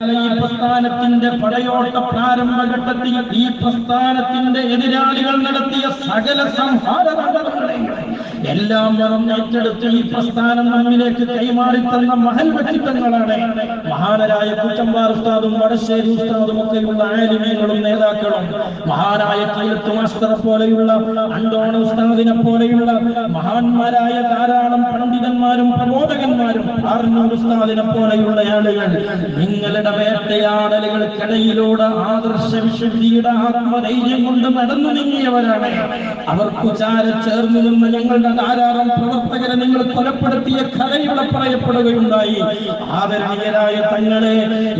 ഈ പ്രസ്ഥാനത്തിന്റെ പടയോട്ട പ്രാരംഭഘട്ടത്തിൽ ഈ പ്രസ്ഥാനത്തിന്റെ എതിരാളികൾ നടത്തിയ സകല സംഹാര എല്ലാം എല്ലാം മറന്നേറ്റെടുത്ത് ഈ പ്രസ്ഥാനം നമ്മിലേക്ക് കൈമാറി തന്ന മഹൽ വ്യക്തിത്വങ്ങളാണ്. മഹാനരായ കുറ്റമ്പാർ ഉസ്താദും വടശ്ശേരി ഉസ്താദും ഒക്കെയുള്ള ആലിമീങ്ങളും നേതാക്കളും. മഹാനായ കീർത്തു മാസ്റ്ററെ പോലെയുള്ള അണ്ടോണ ഉസ്താദിനെ പോലെയുള്ള മഹാന്മാരായ ധാരാളം പണ്ഡിതന്മാരും പ്രബോധകന്മാരും ആർന്നൂർ ഉസ്താദിനെ പോലെയുള്ള ആളുകൾ നിങ്ങളുടെ വേട്ടയാടലുകൾക്കിടയിലൂടെ ആദർശ വിശുദ്ധിയുടെ ആത്മധൈര്യം കൊണ്ട് നടന്നു നീങ്ങിയവരാണ്. അവർക്ക് ചാര ചേർന്ന് നിന്ന് ഞങ്ങളുടെ ധാരാളം പ്രവർത്തകരെ നിങ്ങൾ കൊലപ്പെടുത്തിയ കഥയുടെ പറയപ്പെടുകയുണ്ടായി. ആദരണീയരായ തങ്ങളെ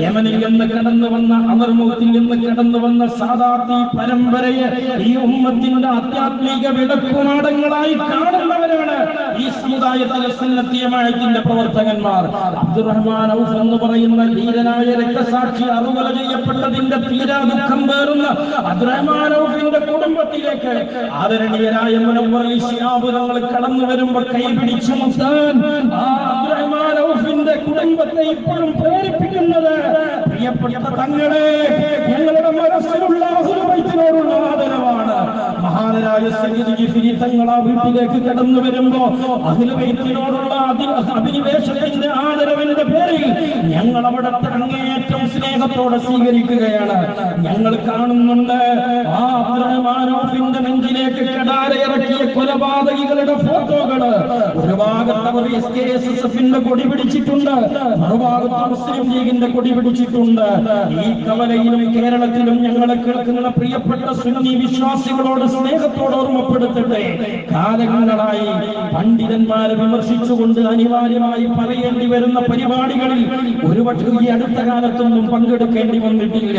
യമനിൽ നിന്ന് കടന്നു വന്ന അമർമുഖത്തിൽ നിന്ന് കടന്നു വന്ന സാധാർത്ഥി പരമ്പരയെ ഈ ഉമ്മത്തിന്റെ ആധ്യാത്മിക വിടക്കുനാടങ്ങളായി കാണുന്നവരാണ് ഈ സമുദായത്തിലെ സുന്നത്തിയമായത്തിന്റെ പ്രവർത്തകന്മാർ അബ്ദുറഹ്മാൻ ഔഫ് എന്ന് പറയുന്ന ധീരനായ രക്തസാക്ഷി അറുകല ചെയ്യപ്പെട്ടതിന്റെ തീരാ ദുഃഖം പേറുന്ന അബ്ദുറഹ്മാൻ ഔഫിന്റെ കുടുംബത്തിലേക്ക് ആദരണീയരായ തങ്ങൾ കടന്നു വരുമ്പോ കൈപിടിച്ചു മുത്താൻ. ആ അബ്ദുറഹ്മാൻ ഔഫിന്റെ കുടുംബത്തെ ഇപ്പോഴും പ്രേരിപ്പിക്കുന്നത് പ്രിയപ്പെട്ട തങ്ങളെ ഞങ്ങളുടെ മനസ്സിലുള്ള അഹുലവൈത്തിനോടുള്ള ആദരവാണ് മഹാനരായ സയ്യിദ് ജിഫിരി തങ്ങൾ ആ വീട്ടിലേക്ക് കടന്നു വരുമ്പോ അതിൽ വൈദ്യനോടുള്ള അഭിനിവേശത്തിന്റെ ആദരവിന്റെ പേരിൽ ഞങ്ങൾ അവിടെ അങ്ങേയറ്റം സ്നേഹത്തോടെ സ്വീകരിക്കുകയാണ്. ഞങ്ങൾ കാണുന്നുണ്ട് ആ അബ്ദുറഹ്മാനോഫിന്റെ നെഞ്ചിലേക്ക് കടാരയിറക്കിയ കൊലപാതകികളുടെ ഫോട്ടോകൾ. ഒരു ഭാഗത്ത് അവർ എസ് കെ എസ് എസ് എഫിന്റെ കൊടി പിടിച്ചിട്ടുണ്ട് മറുഭാഗത്ത് മുസ്ലിം ലീഗിന്റെ കൊടി പിടിച്ചിട്ടുണ്ട്. ഈ കവലയിലും കേരളത്തിലും ഞങ്ങളെ കേൾക്കുന്ന പ്രിയപ്പെട്ട സുന്നി വിശ്വാസികളോട് സ്നേഹത്തോട് ഓർമ്മപ്പെടുത്തട്ടെ. കാലങ്ങളായി പണ്ഡിതന്മാരെ വിമർശിച്ചുകൊണ്ട് അനിവാര്യമായി പറയേണ്ടി വരുന്ന പരിപാടികളിൽ ഒരുപക്ഷെ ഈ അടുത്ത കാലത്തൊന്നും പങ്കെടുക്കേണ്ടി വന്നിട്ടില്ല.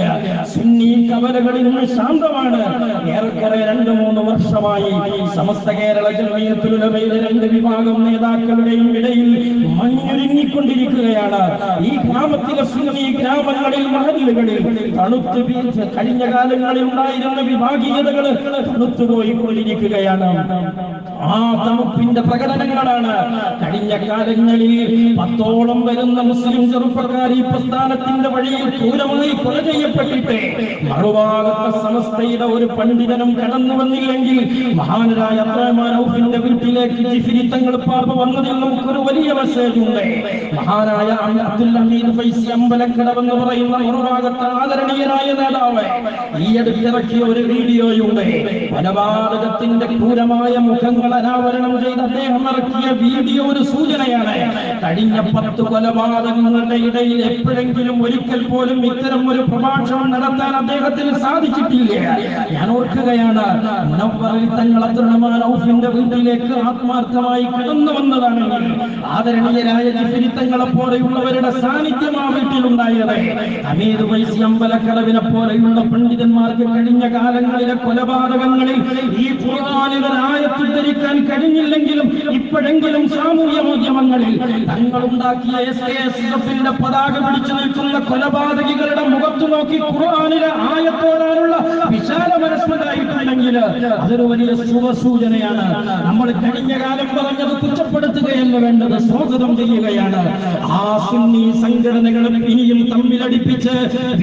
സുന്നി കവലകളിൽ ശാന്തമാണ്. ഏറെക്കുറെ രണ്ടു മൂന്ന് വർഷമായി സമസ്ത കേരള ജമയത്തിലുലമയിലെ രണ്ട് വിഭാഗം നേതാക്കളുടെയും ഇടയിൽ മഞ്ഞൊരുങ്ങിക്കൊണ്ടിരിക്കുകയാണ്. ഈ ഗ്രാമത്തിലെ സുന്നി ഗ്രാമങ്ങളിൽ മഹല്ലുകളിൽ തണുത്ത് കഴിഞ്ഞ കാലങ്ങളിൽ ഉണ്ടായിരുന്ന വിഭാഗീയതകൾ തണുത്തുപോയിക്കൊണ്ടിരിക്കുകയാണ്. ആ തണുപ്പിന്റെ പ്രകടനങ്ങളാണ്. കഴിഞ്ഞ കാലങ്ങളിൽ പത്തോളം വരുന്ന മുസ്ലിം ചെറുപ്പക്കാർ ഈ പ്രസ്ഥാനത്തിന്റെ വഴിയിൽ ക്രൂരമായി കൊല ചെയ്യപ്പെട്ടിട്ട് മറുഭാഗത്തെ സമസ്തയുടെ ഒരു പണ്ഡിതനും കടന്നു വന്നില്ലെങ്കിൽ മഹാനരായ അബ്രഹ്മാനൌഫിന്റെ വീട്ടിലേക്ക് ജിഫിരി തങ്ങൾ പാപ വന്നതിൽ നമുക്കൊരു വലിയ മെസ്സേജ് ഉണ്ട് മഹാനായ അബ്ദുൽ ഹമീദ് ഫൈസി അമ്പലക്കടവെന്ന് പറയുന്ന മറുഭാഗത്തെ ആദരണീയനായ നേതാവ് ഈ അടുത്തിറക്കിയ ഒരു വീഡിയോയുണ്ട്. കൊലപാതകത്തിന്റെ ക്രൂരമായ മുഖങ്ങൾ അനാവരണം ചെയ്ത് അദ്ദേഹം ഇറക്കിയ വീഡിയോ ഒരു സൂചനയാണ്. കഴിഞ്ഞ പത്ത് കൊലപാതകങ്ങളുടെ ഇടയിൽ എപ്പോഴെങ്കിലും ഒരിക്കൽ പോലും ഇത്തരം ഒരു പ്രഭാഷണം നടത്താൻ അദ്ദേഹത്തിന് സാധിച്ചിട്ടില്ല. ഞാൻ ഓർക്കുകയാണ് ഔഫിന്റെ വീട്ടിലേക്ക് ആത്മാർത്ഥമായി കടന്നു വന്നതാണ്. ആദരണീയരായ ജിഫിരി തങ്ങളെ പോലെയുള്ളവരുടെ സാന്നിധ്യം ആ വീട്ടിലുണ്ടായത്. അമീത് വൈസി അമ്പലക്കടവിനെ പോലെയുള്ള പണ്ഡിതന്മാർക്ക് കഴിഞ്ഞ കാലങ്ങളിലെ കൊലപാതകങ്ങളിൽ ഈ ഖുർആനിലെ ആയത്ത് ധരിക്കാൻ കഴിഞ്ഞില്ലെങ്കിലും ഇപ്പോഴെങ്കിലും സാമൂഹ്യ മാധ്യമങ്ങളിൽ തങ്ങളുണ്ടാക്കിയ എസ് കെ എസ് എഫിന്റെ പതാക പിടിച്ചു നിൽക്കുന്ന കൊലപാതകികളുടെ മുഖത്ത് നോക്കി ഖുർആാനിലെ ആയത്തോടാനുള്ള വിശാല മനസ്സിലായിട്ടുണ്ടെങ്കിൽ അതൊരു വലിയ ശുഭസൂചനയാണ്. നമ്മൾ കഴിഞ്ഞ കാലം പറഞ്ഞത് കുറ്റപ്പെടുത്തുകയല്ല വേണ്ടത് സ്വാഗതം ചെയ്യുകയാണ്. ആ സുന്നി സംഘടനകളും ഇനിയും തമ്മിലടിപ്പിച്ച്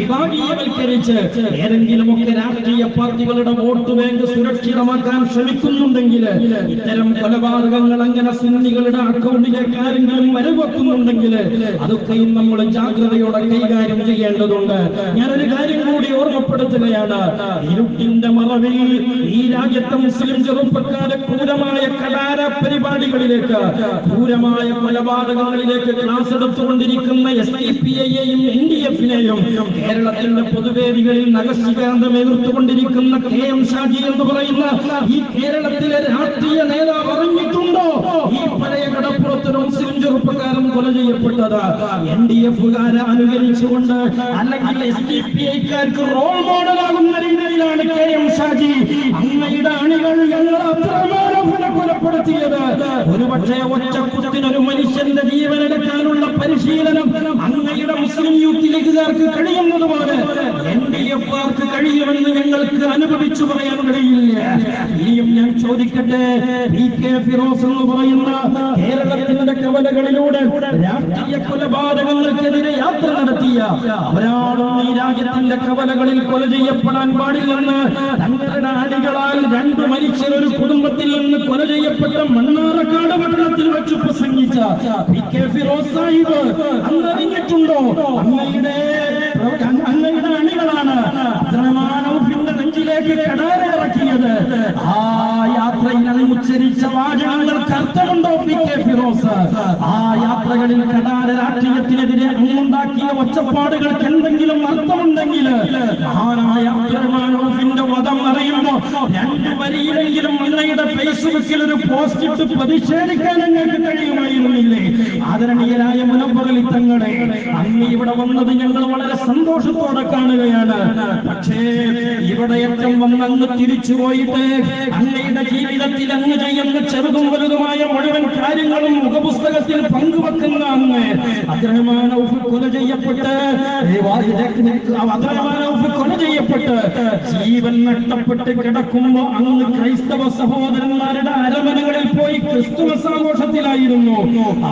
വിഭാഗീയവൽക്കരിച്ച് ഏതെങ്കിലുമൊക്കെ രാഷ്ട്രീയ പാർട്ടികളുടെ വോട്ട് ബാങ്ക് സുരക്ഷിതമാക്കാൻ ശ്രമിക്കുന്നുണ്ടെങ്കിൽ ഇത്തരം കൊലപാതകങ്ങൾ അങ്ങനെ സുന്നികളുടെ അക്കൗണ്ടിലെ ആരെങ്കിലും വരവെക്കുന്നുണ്ടെങ്കിൽ അതൊക്കെയും നമ്മൾ ജാഗ്രതയോടെ കൈകാര്യം ചെയ്യേണ്ടതുണ്ട്. ഞാനൊരു കാര്യം കൂടി ഓർമ്മപ്പെടുത്തുകയാണ്. ഇരുട്ടിന്റെ മറവിൽ ഈ രാജ്യത്തെ മുസ്ലിം ചെറുപ്പക്കാരെ ക്രൂരമായ കലാര പരിപാടികളിലേക്ക് ക്രൂരമായ കൊലപാതകങ്ങളിലേക്ക് ക്ലാസ് എടുത്തുകൊണ്ടിരിക്കുന്ന എസ് ഡി പി ഐയെയും എൻ ഡി എഫിനെയും പൊതുവേദികളിൽ നഗശികാന്തം എതിർത്തുകൊണ്ടിരിക്കുന്ന കെ എം ഷാജി എന്ന് പറയുന്ന ഈ കേരളത്തിലെ രാഷ്ട്രീയ നേതാവ് അറിഞ്ഞിട്ടുണ്ടോ? ഈ പഴയ കടപ്പുറത്തിന് മുസ്ലിം ചെറുപ്പക്കാരൻ കൊല ചെയ്യപ്പെട്ടത് എൻ ഡി എഫുകാരെ അനുകരിച്ചുകൊണ്ട് അല്ലെങ്കിൽ എസ് റോൾ മോഡലാകുന്ന രീതിയിലാണ് കെ എം ഷാജി. അങ്ങയുടെ അണികൾ കൊലപ്പെടുത്തിയത്. ഒരുപക്ഷെ ഒറ്റ ഒരു മനുഷ്യന്റെ ജീവനെടുക്കാനുള്ള പരിശീലനം അങ്ങയുടെ മുസ്ലിം യൂത്ത് ലീഗുകാർക്ക് കഴിയുന്നത് പോലെ എൻ ഡി എഫ് ആർക്ക് കഴിയുമെന്ന് ഞങ്ങൾക്ക് അനുഭവിച്ചു പറയാൻ കഴിയില്ല. ഇനിയും ഞാൻ ചോദിക്കട്ടെ പി കെ ഫിറോസ് എന്ന് പറയുന്ന കേരളത്തിന്റെ കവലകളിലൂടെ രാഷ്ട്രീയ കൊലപാതകങ്ങൾക്കെതിരെ യാത്ര നടത്തിയ അവരാണോ ഈ രാജ്യത്തിന്റെ കവലകളിൽ കൊല ചെയ്യപ്പെടാൻ പാടില്ലെന്ന് തങ്ങളുടെ അടികളാൽ രണ്ട് മരിച്ച ഒരു കുടുംബത്തിൽ നിന്ന് കൊല ചെയ്യപ്പെട്ട മണ്ണാറക്കാട് പട്ടണത്തിൽ വെച്ച് പ്രസംഗിച്ച പി കെ ഫിറോസ് സാഹിബ് അന്ന് അറിഞ്ഞിട്ടുണ്ടോ? അങ്ങയുടെ അന്നയുടെ അണികളാണ്. നെഞ്ചിലേക്ക് കടാര ഇറക്കിയത് ആ യാത്രയിൽ ഉച്ചരിച്ച വാചകങ്ങൾക്ക് അർത്ഥമുണ്ടോ പി കെ ഫിറോസ്? ആ യാത്രകളിൽ കടാര രാഷ്ട്രീയത്തിനെതിരെ അങ്ങുണ്ടാക്കിയ ഒച്ചപ്പാടുകൾക്ക് എന്തെങ്കിലും അർത്ഥമുണ്ടെങ്കിൽ മഹാനായ അബ്ദുറഹ്മാനൗഫിന്റെ വധം അറിയുമ്പോ രണ്ട് വരിയിലെങ്കിലും അങ്ങയുടെ ഫേസ്ബുക്കിൽ ഒരു പോസ്റ്റ് ഇട്ട് പ്രതിഷേധിക്കാൻ ഞങ്ങൾക്ക് കഴിയുമായിരുന്നില്ലേ? ആദരണീയരായ മുനമ്പകലി തങ്ങളെ അങ്ങ് ഇവിടെ വന്നത് ഞങ്ങൾ വളരെ സന്തോഷത്തോടെ കാണുകയാണ്. പക്ഷേ ഇവിടെ ഏറ്റവും വന്ന് അങ്ങ് പോയിട്ട് അങ്ങയുടെ ജീവിതത്തിൽ അങ്ങ് ചെയ്യുന്ന ചെറുതും വലുതുമായ മുഴുവൻ കാര്യങ്ങളും മുഖപുസ്തകത്തിൽ പങ്കുവെക്കുന്ന അങ്ങ് അബ്ദുറഹ്മാനൗഫ് കൊല ചെയ്യപ്പെട്ട് കൊല ചെയ്യപ്പെട്ട് ജീവൻ നഷ്ടപ്പെട്ട് കിടക്കുമ്പോ അങ്ങ് ക്രൈസ്തവ സഹോദരന്മാരുടെ അരമനകളിൽ പോയി ക്രിസ്തുമസ് ആഘോഷത്തിലായിരുന്നു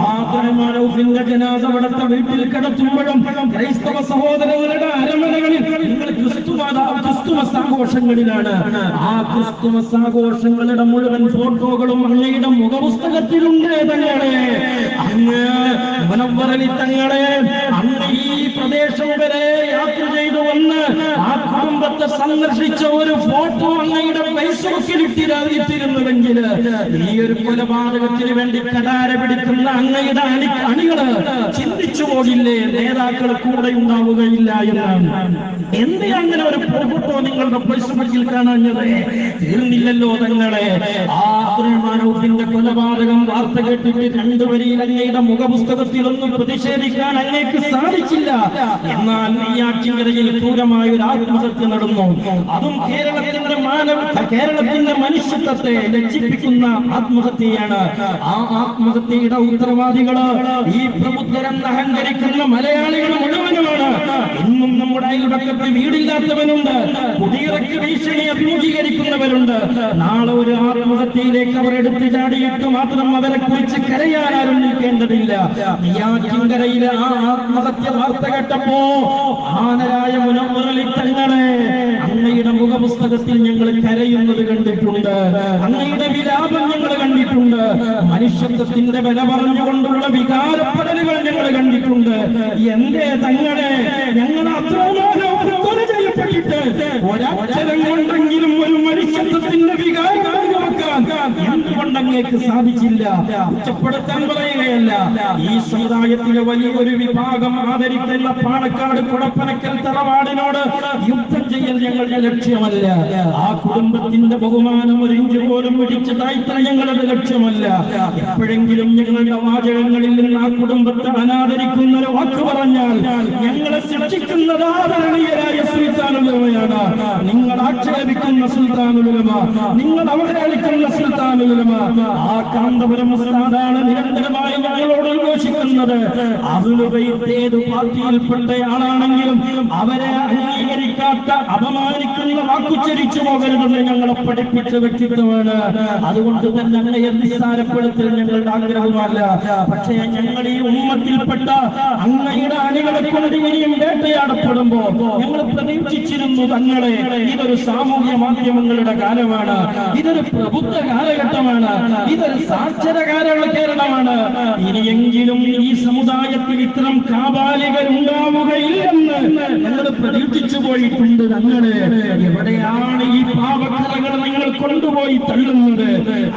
ആദ്രമാനൗഫിന്റെ ജനാഥ വീട്ടിൽ കിടത്തുമ്പോഴും ക്രൈസ്തവ സഹോദരങ്ങളുടെ അരമനകളിൽ നിങ്ങൾ ക്രിസ്തുമത ക്രിസ്തുമസ് ആഘോഷങ്ങളിലാണ് ആ ക്രിസ്തുമസ് ആഘോഷങ്ങളുടെ മുഴുവൻ ഫോട്ടോകളും അങ്ങയുടെ മുഖപുസ്തകത്തിലുണ്ട് തങ്ങളെ. അങ്ങ് മുനവറലി തങ്ങളെ അങ്ങ് ഈ പ്രദേശം വരെ യാത്ര ചെയ്തു. വന്ന് ആ കുടുംബത്തെ സന്ദർശിച്ച ഒരു ഫോട്ടോ അങ്ങയുടെ ഫേസ്ബുക്കിൽ ഇട്ടിരുന്നുവെങ്കിൽ ഈ ഒരു കൊലപാതകത്തിന് വേണ്ടി കടാര പിടിക്കുന്ന അങ്ങയുടെ അണി അണികൾ ചിന്തിച്ചു പോകില്ലേ? നേതാക്കൾ കൂടെ ഉണ്ടാവുകയില്ല എന്നാണ്. എന്ത് അങ്ങനെ ഒരു ഫോട്ടോ നിങ്ങളുടെ ഫേസ്ബുക്കിൽ കാണാഞ്ഞത്? തീർന്നില്ലല്ലോ തങ്ങളെ. ആ അബ്ദുറഹ്മാനൂഫിന്റെ കൊലപാതകം വാർത്ത കേട്ടിട്ട് രണ്ടുപേരെയും അങ്ങയുടെ മുഖപുസ്തകത്തിലൊന്നും പ്രതിഷേധിക്കാൻ അങ്ങേക്ക് സാധിച്ചില്ല. എന്നാൽ നെയ്യാറ്റിൻകരയിൽ ക്രൂരമായ ഒരു ആത്മഹത്യ നടന്നു. അതും കേരളത്തിന്റെ മാനവ കേരളത്തിന്റെ മനുഷ്യത്വത്തെ രക്ഷിപ്പിക്കുന്ന ആത്മഹത്യയാണ്. ആ ആത്മഹത്യയുടെ ഉത്തരവാദികൾ ഈ പ്രബുദ്ധരെന്ന് അഹങ്കരിക്കുന്ന മലയാളികൾ മുഴുവനുമാണ്. ഇന്നും നമ്മുടെ അയൽപക്കത്ത് വീടില്ലാത്തവനുണ്ട്. പുതിയ ഭീഷണി അഭിമുഖീകരിക്കുന്നവരുണ്ട്. നാളെ ഒരു ആത്മഹത്യയിലേക്ക് അവർ എടുത്തു ചാടിയിട്ട് മാത്രം അവരെ കുറിച്ച് കരയാൻ ആരും നിൽക്കേണ്ടതില്ല. ആ ആത്മഹത്യ വാർത്ത കേട്ടപ്പോ ആനരായ മുനമുരളി തങ്ങളെ അങ്ങയുടെ മുഖപുസ്തകത്തിൽ ഞങ്ങൾ കരയുന്നത് കണ്ടിട്ടുണ്ട്. അങ്ങയുടെ വിലാപം ഞങ്ങൾ കണ്ടിട്ടുണ്ട്. മനുഷ്യത്വത്തിന്റെ വില പറഞ്ഞുകൊണ്ടുള്ള വികാരപ്പെടലുകൾ ഞങ്ങൾ കണ്ടിട്ടുണ്ട്. എന്റെ തങ്ങളെ? ഞങ്ങൾ അത്രമാനോ കൊല ചെയ്യപ്പെട്ടിട്ട് ഒരക്ഷരം കൊണ്ടെങ്കിലും ഒരു മനുഷ്യത്വത്തിന്റെ വികാരം പങ്കുവെക്കാൻ എന്തുകൊണ്ട് അങ്ങേക്ക് സാധിച്ചില്ല? കുറ്റപ്പെടുത്താൻ പറയുകയല്ല. ഈ സമുദായത്തിലെ വലിയൊരു വിഭാഗം ആദരിക്കുന്ന പാണക്കാട് കുടപ്പനക്കൽ തറവാടിനോട് യുദ്ധം ചെയ്യൽ ഞങ്ങളുടെ ലക്ഷ്യമല്ല. ആ കുടുംബത്തിന്റെ ബഹുമാനം ഒരു ഇഞ്ച് പോലും പിടിച്ച് താഴ്ത്തൽ ഞങ്ങളുടെ ലക്ഷ്യമല്ല. എപ്പോഴെങ്കിലും ഞങ്ങളുടെ വാചകങ്ങളിൽ നിന്ന് ആ കുടുംബത്തെ അനാദരിക്കുന്ന ഒരു വാക്ക് പറഞ്ഞാൽ ഞങ്ങളെ ശിക്ഷിക്കുന്നത് ആദരണീയരായ സുൽത്താനുലമയാണ്. നിങ്ങൾ ആക്ഷേപിക്കുന്ന സുൽത്താനുലമ നിങ്ങൾ അവഹേളിക്കുന്ന ആ കാന്തപുരം ഉസ്താദാണ് നിരന്തരമായി ഞങ്ങളോട് ഉദ്ഘോഷിക്കുന്നത്. ഏത് പാർട്ടിയിൽപ്പെട്ട ആളാണെങ്കിലും അവരെ അംഗീകരിക്കാത്ത അപമാനിക്കുന്ന വാക്കുച്ചരിച്ചു പോകരുതെന്ന് ഞങ്ങളെ പഠിപ്പിച്ച വ്യക്തിത്വമാണ്. അതുകൊണ്ട് തന്നെ അങ്ങയെ നിസ്സാരപ്പെടുത്തൽ ഞങ്ങളുടെ ആഗ്രഹമല്ല പക്ഷേ ഞങ്ങൾ ഈ ഉമ്മത്തിൽപ്പെട്ട അങ്ങയുടെ അണികളെ കൊണ്ട് ഇനിയും വേട്ടയാടപ്പെടുമ്പോ ഞങ്ങൾ പ്രതീക്ഷിച്ചിരുന്നു തങ്ങളെ. ഇതൊരു സാമൂഹ്യ മാധ്യമങ്ങളുടെ കാലമാണ്. ഇതൊരു പ്രബുദ്ധ കാലഘട്ടമാണ്. ഇതൊരു സാക്ഷര കാലഘട്ടമാണ് ഇനിയെങ്കിലും ഈ സമുദായത്തിൽ ഇത്തരം കാബാലികൾ ഉണ്ടാവുകയില്ലെന്ന് ഞങ്ങൾ പ്രതീക്ഷിച്ചു പോയിട്ടുണ്ട് തങ്ങളെ. എവിടെയാണ് ഈ പാപകഥകൾ നിങ്ങൾ കൊണ്ടുപോയി തള്ളുന്നത്?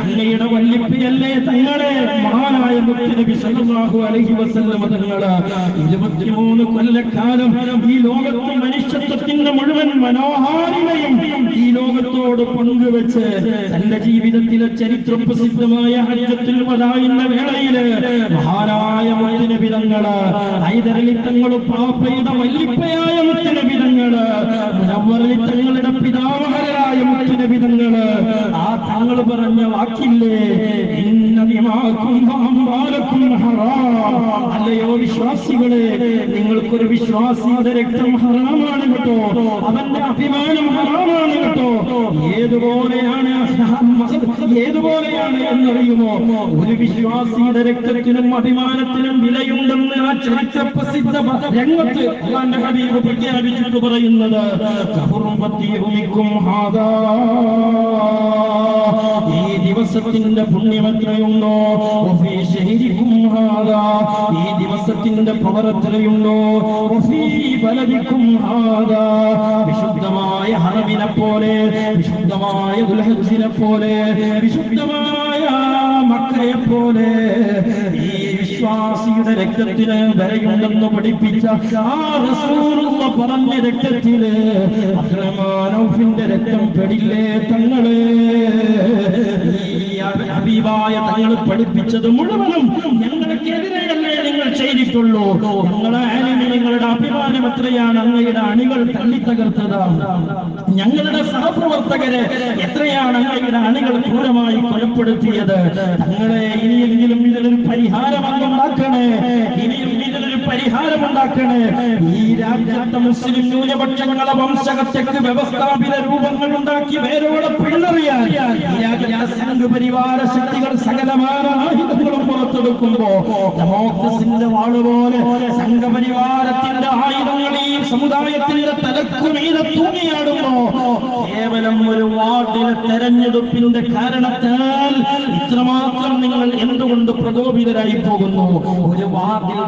അങ്ങയുടെ വല്ലിപ്പിയല്ലേ തങ്ങളെ? മഹാനായ മുത്തുനബി സല്ലല്ലാഹു അലൈഹി വസല്ലം ഇരുപത്തിമൂന്ന് കൊല്ലക്കാലം ഈ ലോകത്ത് മനുഷ്യത്വത്തിന്റെ മുഴുവൻ മനോഹാരിതയും ഈ ലോകത്തോട് പങ്കുവെച്ച് തന്റെ ജീവിതത്തിലെ ചരിത്ര പ്രസിദ്ധമായ ഹരിതത്തിൽ പതായുന്ന വേളയിൽ മഹാനായ മുത്തുനബി തങ്ങൾ ഹൈദരലി തങ്ങളും പാപ്പയുടെ വല്ലിപ്പയായ മുത്തുനബി തങ്ങൾ മുനവ്വറലി തങ്ങളുടെ പിതാമഹരായ മുത്തിനബിതങ്ങൾ ആ തങ്ങൾ പറഞ്ഞ വാക്കില്ലേ അല്ലയോ വിശ്വാസികളെ നിങ്ങൾക്കൊരു വിശ്വാസിയുടെ രക്തം ഹറാമാണ് കേട്ടോ. അവന്റെ അഭിമാനം ഹറാമാണ് കേട്ടോ. ഏതുപോലെയാണ് ഏതുപോലെയാണ് എന്നറിയുമോ? ഒരു വിശ്വാസിയുടെ രക്തത്തിനും അഭിമാനത്തിനും വിലയുണ്ടെന്ന് ആ ചരിത്ര പ്രസിദ്ധ രംഗത്ത് അള്ളാന്റെ ഹബീബ് പ്രഖ്യാപിച്ചിട്ട് പറയുന്നത് ഈ ദിവസത്തിന്റെ പുണ്യം എത്രയുണ്ടോ വഫീ ഹാദാ. ഈ ദിവസത്തിന്റെ പവർ എത്രയുണ്ടോ വിശുദ്ധമായ ഹറമിനെ പോലെ വിശുദ്ധമായ ദുൽഹജ്ജിനെ പോലെ വിശുദ്ധമായ മക്കയെ പോലെ ഈ വിശ്വാസിയുടെ രക്തത്തിന് വരയുണ്ടെന്ന് പഠിപ്പിച്ച ആ റസൂലുള്ള പറഞ്ഞ രക്തത്തിൽ രക്തം പെടില്ലേ തങ്ങൾ? ഈ ഹബീബായ തങ്ങൾ പഠിപ്പിച്ചത് മുഴുവനും ഞങ്ങൾക്കെതിരെയല്ലേ ചെയ്തിട്ടുള്ളൂ. ഞങ്ങളെ നിങ്ങളുടെ അഭിമാനം എത്രയാണ്? അങ്ങയുടെ അണികൾ തള്ളിത്തകർത്തത് ഞങ്ങളുടെ സഹപ്രവർത്തകരെ എത്രയാണ് അങ്ങയുടെ അണികൾ ക്രൂരമായി കൊലപ്പെടുത്തിയത്? തങ്ങളെ ഇനിയെങ്കിലും ഇതിനൊരു പരിഹാരം ഉണ്ടാക്കണേ ഇനിയും ഇതിനൊരു പരിഹാരം ഉണ്ടാക്കണേ ഈ രാജ്യത്തെ മുസ്ലിം ന്യൂനപക്ഷങ്ങളെ വംശഹത്യക്ക് വ്യവസ്ഥാപിത രൂപങ്ങൾ ഉണ്ടാക്കി വേരോടെ രാജ്യത്തെ സംഘപരിവാര ശക്തികൾ സകലമായ ആയുധങ്ങളും പുറത്തെടുക്കുമ്പോ ഡെമോക്രസിന്റെ വാളുപോലെ സംഘപരിവാരത്തിന്റെ ആയുധങ്ങൾ ഈ സമുദായത്തിന്റെ തലക്കുമീതെ തൂങ്ങിയാടുമ്പോ കേവലം ഒരു വാർഡിലെ തെരഞ്ഞെടുപ്പിന്റെ കാരണത്താൽ ഇത്രമാത്രം നിങ്ങൾ എന്തുകൊണ്ട് പ്രകോപിതരായി പോകുന്നു? ഒരു വാർഡിൽ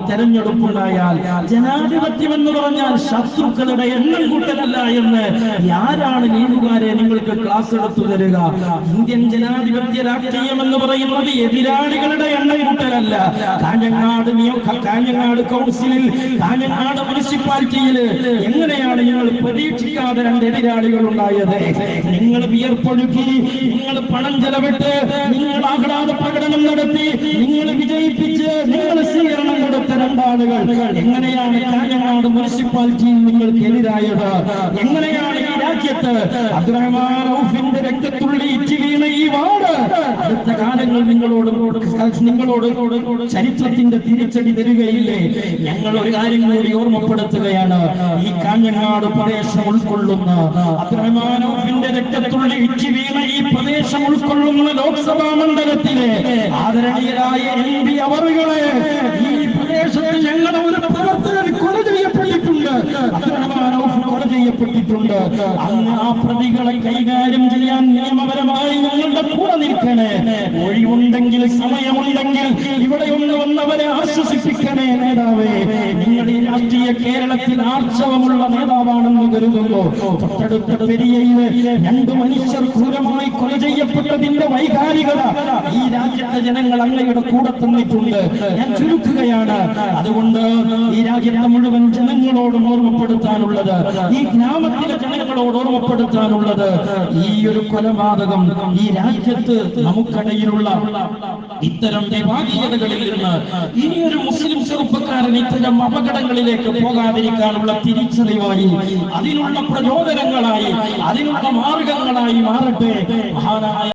തെരഞ്ഞെടുപ്പുണ്ടായാൽ ജനാധിപത്യം എന്ന് പറഞ്ഞാൽ ശത്രുക്കളുടെ എണ്ണം കൂട്ടലല്ല എന്ന് ആരാണ് ലീഗുകാരെ നിങ്ങൾക്ക് ക്ലാസ് എടുത്തു തരിക? ഇന്ത്യൻ ജനാധിപത്യ രാഷ്ട്രീയം എന്ന് പറയുന്നത് എതിരാളികളുടെ എണ്ണം കൂട്ടലല്ല. കാഞ്ഞങ്ങാട് കാഞ്ഞങ്ങാട് കൗൺസിലിൽ കാഞ്ഞങ്ങാട് മുനിസിപ്പാലിറ്റിയിൽ എങ്ങനെയാണ് നിങ്ങൾ പ്രതീക്ഷിക്കാതെ രണ്ട് എതിരാളികൾ ഉണ്ടായത്? നിങ്ങൾ വിയർപ്പൊഴുക്കി നിങ്ങൾ പണം ചെലവിട്ട് നിങ്ങൾ ആഹ്ലാദ പ്രകടനം നടത്തി നിങ്ങൾ വിജയിപ്പിച്ച് നിങ്ങൾ സ്വീകരണം കൊടുത്ത രണ്ടാളുകൾ എങ്ങനെയാണ് കാഞ്ഞങ്ങാട് മുനിസിപ്പാലിറ്റിയിൽ നിങ്ങൾക്കെതിരായത്? എങ്ങനെയാണ് ഈ രാജ്യത്ത് അബ്ദുറഹ്മാൻ ഔഫിന്റെ രക്തത്തുള്ളി വീണ ഈ അടുത്ത കാലങ്ങൾ നിങ്ങളോട് നിങ്ങളോട് ചരിത്രത്തിന്റെ തിരിച്ചടി തരികയില്ലേ? ഞങ്ങൾ ഒരു കാര്യം കൂടി ഓർമ്മപ്പെടുത്തുകയാണ്. ഈ കാഞ്ഞങ്ങാട് പ്രദേശം ഉൾക്കൊള്ളുന്ന അബ്ദുറഹ്മാൻ ഔഫിന്റെ രക്തത്തുള്ളി ഇച്ചി വീണ ഈ പ്രദേശം ഉൾക്കൊള്ളുന്ന ലോക്സഭാ മണ്ഡലത്തിലെ ആദരണീയരായ എം പി അവറുകളെ ഈ പ്രദേശത്ത് ഞങ്ങളുടെ ഒരു പ്രവർത്തകർ കൊല ചെയ്യപ്പെട്ടിട്ടുണ്ട്. അബ്ദുറഹ്മാൻ ഔഫ് കൊല ചെയ്യപ്പെട്ടിട്ടുണ്ട് അന്ന് ആ പ്രതികളെ കൈകാര്യം ചെയ്യാൻ നിയമപരമായി ഞങ്ങളുടെ കൂടെ നിൽക്കണേ. ഒഴിവുണ്ടെങ്കിൽ സമയമുണ്ടെങ്കിൽ ഇവിടെ ഒന്ന് വന്നവരെ ആശ്വസിപ്പിക്കണേ നേതാവേ. നിങ്ങൾ ഈ രാഷ്ട്രീയ കേരളത്തിൽ ആർച്ചവമുള്ള നേതാവാണെന്ന് കരുതുന്നു. തൊട്ടടുത്ത പെരിയയിൽ രണ്ട് മനുഷ്യർ ക്രൂരമായി കൊല ചെയ്യപ്പെട്ടതിന്റെ വൈകാരികത ഈ രാജ്യത്തെ ജനങ്ങൾ അങ്ങയുടെ കൂടെ തന്നിട്ടുണ്ട്. ഞാൻ ചുരുക്കുകയാണ്. അതുകൊണ്ട് ഈ രാജ്യത്തെ മുഴുവൻ ജനങ്ങളോടും ഓർമ്മപ്പെടുത്താനുള്ളത്. ഈ ഗ്രാമത്തിലെ ജനങ്ങളോട് ഓർമ്മപ്പെടുത്താനുള്ളത് ഈ ഒരു കൊലപാതകം ഈ രാജ്യത്ത് നമുക്കിടയിലുള്ള ഇത്തരം വിഭാഗീയതകളിൽ നിന്ന് ഇനിയൊരു മുസ്ലിം ചെറുപ്പക്കാരൻ ഇത്തരം അപകടങ്ങളിലേക്ക് പോകാതിരിക്കാനുള്ള തിരിച്ചറിവായി അതിനുള്ള പ്രചോദനങ്ങളായി അതിനുള്ള മാർഗങ്ങളായി മാറട്ടെ. മഹാനായ